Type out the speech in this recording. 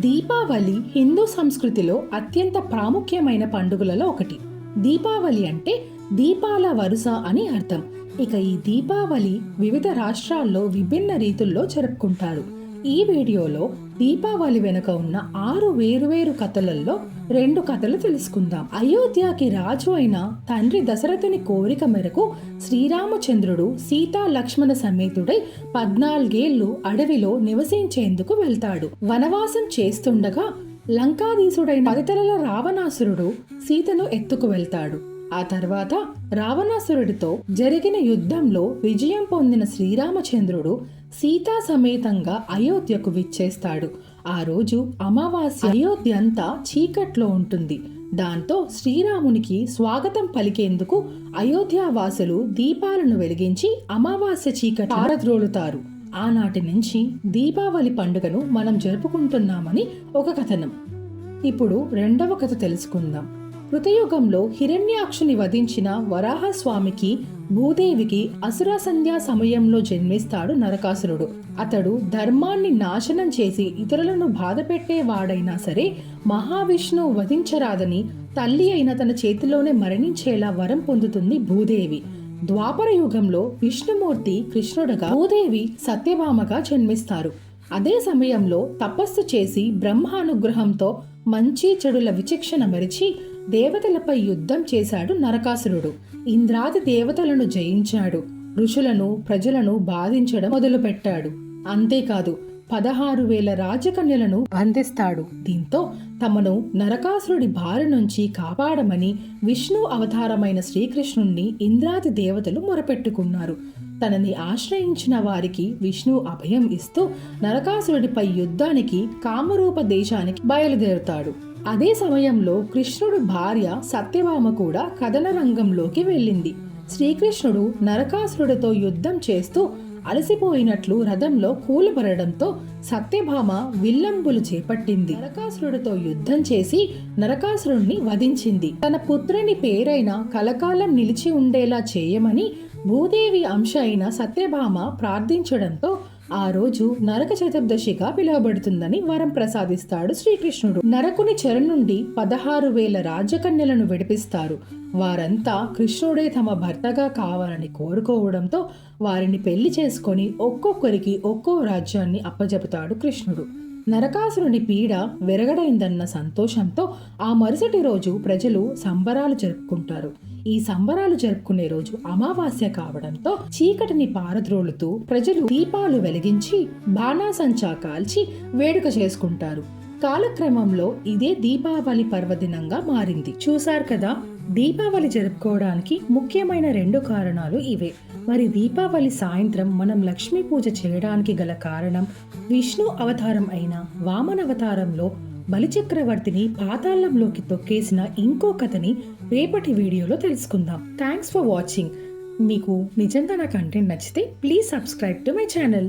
దీపావళి హిందూ సంస్కృతిలో అత్యంత ప్రాముఖ్యమైన పండుగలలో ఒకటి. దీపావళి అంటే దీపాల వరుస అని అర్థం. ఇక ఈ దీపావళి వివిధ రాష్ట్రాల్లో విభిన్న రీతుల్లో జరుపుకుంటారు. ఈ వీడియోలో దీపావళి వెనుక ఉన్న ఆరు వేరువేరు కథలలో రెండు కథలు తెలుసుకుందాం. అయోధ్యకి రాజు అయిన తండ్రి దశరథుని కోరిక మేరకు శ్రీరామచంద్రుడు సీతా లక్ష్మణ సమేతుడై పద్నాలుగేళ్ళు అడవిలో నివసించేందుకు వెళ్తాడు. వనవాసం చేస్తుండగా లంకాధీసుడైన పదితలల రావణాసురుడు సీతను ఎత్తుకు వెళ్తాడు. ఆ తర్వాత రావణాసురుడితో జరిగిన యుద్ధంలో విజయం పొందిన శ్రీరామచంద్రుడు సీతా సమేతంగా అయోధ్యకు విచ్చేస్తాడు. ఆ రోజు అమావాస్య అయోధ్య అంతా చీకట్లో ఉంటుంది. దాంతో శ్రీరామునికి స్వాగతం పలికేందుకు అయోధ్యావాసులు దీపాలను వెలిగించి అమావాస్య చీకటి పారద్రోలుతారు. ఆనాటి నుంచి దీపావళి పండుగను మనం జరుపుకుంటున్నామని ఒక కథనం. ఇప్పుడు రెండవ కథ తెలుసుకుందాం. కృతయుగంలో హిరణ్యాక్షుని వధించిన వరాహస్వామికి భూదేవికి అసుర సంధ్యా సమయంలో జన్మిస్తాడు నరకాసురుడు. అతడు ధర్మాన్ని నాశనం చేసి ఇతరులను బాధపెట్టేవాడైనా సరే మహావిష్ణువు వధించరాదని తల్లి అయిన తన చేతిలోనే మరణించేలా వరం పొందుతుంది భూదేవి. ద్వాపర యుగంలో విష్ణుమూర్తి కృష్ణుడుగా భూదేవి సత్యభామగా జన్మిస్తారు. అదే సమయంలో తపస్సు చేసి బ్రహ్మానుగ్రహంతో మంచి చెడుల విచక్షణ మరిచి దేవతలపై యుద్ధం చేశాడు నరకాసురుడు. ఇంద్రాది దేవతలను జయించాడు. ఋషులను ప్రజలను బాధించడం మొదలుపెట్టాడు. అంతేకాదు పదహారు వేల రాజకన్యలను బంధిస్తాడు. దీంతో తమను నరకాసురుడి బారి నుంచి కాపాడమని విష్ణు అవతారమైన శ్రీకృష్ణుణ్ణి ఇంద్రాది దేవతలు మొరపెట్టుకున్నారు. తనని ఆశ్రయించిన వారికి విష్ణు అభయం ఇస్తూ నరకాసురుడిపై యుద్ధానికి కామరూప దేశానికి బయలుదేరుతాడు. అదే సమయంలో కృష్ణుడు భార్య సత్యభామ కూడా కథన రంగంలోకి వెళ్ళింది. శ్రీకృష్ణుడు నరకాసురుడితో యుద్ధం చేస్తూ అలసిపోయినట్లు రథంలో కూలబడడంతో సత్యభామ విల్లంబులు చేపట్టింది. నరకాసురుడితో యుద్ధం చేసి నరకాసురుణ్ణి వధించింది. తన పుత్రుని పేరైన కలకాలం నిలిచి ఉండేలా చేయమని భూదేవి అంశ అయిన సత్యభామ ప్రార్థించడంతో ఆ రోజు నరక చతుర్దశిగా పిలువబడుతుందని వరం ప్రసాదిస్తాడు శ్రీకృష్ణుడు. నరకుని చెర నుండి పదహారు వేల రాజకన్యలను విడిపిస్తారు. వారంతా కృష్ణుడే తమ భర్తగా కావాలని కోరుకోవడంతో వారిని పెళ్ళి చేసుకొని ఒక్కొక్కరికి ఒక్కో రాజ్యాన్ని అప్పజెపుతాడు కృష్ణుడు. నరకాసురుని పీడ వెరగడైందన్న సంతోషంతో ఆ మరుసటి రోజు ప్రజలు సంబరాలు జరుపుకుంటారు. ఈ సంబరాలు జరుపుకునే రోజు అమావాస్య కావడంతో చీకటిని పారద్రోలుతూ ప్రజలు దీపాలు వెలిగించి బాణాసంచా కాల్చి వేడుక చేసుకుంటారు. కాలక్రమంలో ఇదే దీపావళి పర్వదినంగా మారింది. చూశారు కదా దీపావళి జరుపుకోవడానికి ముఖ్యమైన రెండు కారణాలు ఇవే. మరి దీపావళి సాయంత్రం మనం లక్ష్మీ పూజ చేయడానికి గల కారణం విష్ణు అవతారం అయిన వామన అవతారంలో బలిచక్రవర్తిని పాతాళంలోకి తొక్కేసిన ఇంకో కథని రేపటి వీడియోలో తెలుసుకుందాం. థ్యాంక్స్ ఫర్ వాచింగ్ మీకు నిజంగా నా కంటెంట్ నచ్చితే please subscribe to my channel